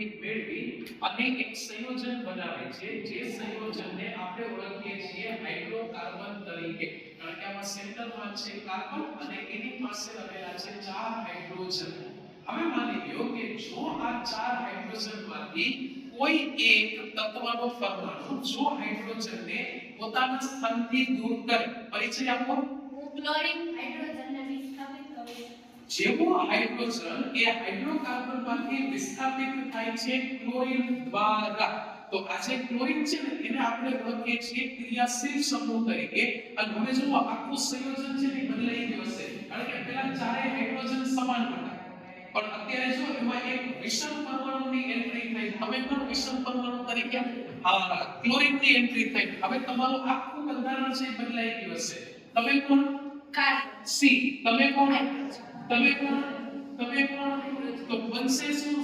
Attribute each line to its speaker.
Speaker 1: એક મેળવી અને એક સંયોજન બનાવે છે. જે સંયોજનને આપણે ઓળખીએ છીએ હાઇડ્રોકાર્બન તરીકે. કારણ કે આમાં સેન્ટરમાં છે કાર્બન અને એની પાસે રહેલા છે ચાર હાઇડ્રોજન. હવે માની લ્યો કે જો આ ચાર હાઇડ્રોજનમાંથી કોઈ એક તત્વનો પરમાણુ જો હાઇડ્રોજનને પોતાના સ્થાનથી દૂર કરે, પરિચય આપો.
Speaker 2: ક્લોરીન છે.
Speaker 1: જેવો હાઇડ્રોજન એ હાઇડ્રોકાર્બનમાંથી વિસ્થાપિત થાય છે ક્લોરીન દ્વારા. તો આ જે ક્લોરીન છે ને એને આપણે ઓળખીએ છીએ ક્રિયાશીલ સમૂહ તરીકે. અને હવે જો આખું સંયોજન છે ને બદલાઈ ગયું છે કારણ કે પહેલા ચારે હાઇડ્રોજન સમાન હતા. પણ અત્યારે જો એમાં એક વિષમ પરમાણુની એન્ટ્રી થઈ. તમે પણ વિષમ પરમાણુ તરીકે હા ક્લોરીનની એન્ટ્રી થઈ. હવે તમારું આખું બંધારણ છે બદલાઈ ગયું હશે. તમે કોણ?
Speaker 2: Carbon
Speaker 1: C. તમે કોણ?
Speaker 2: હાઇડ્રોજન
Speaker 1: તમે કોણ તમે કોણ તો બનશે શું?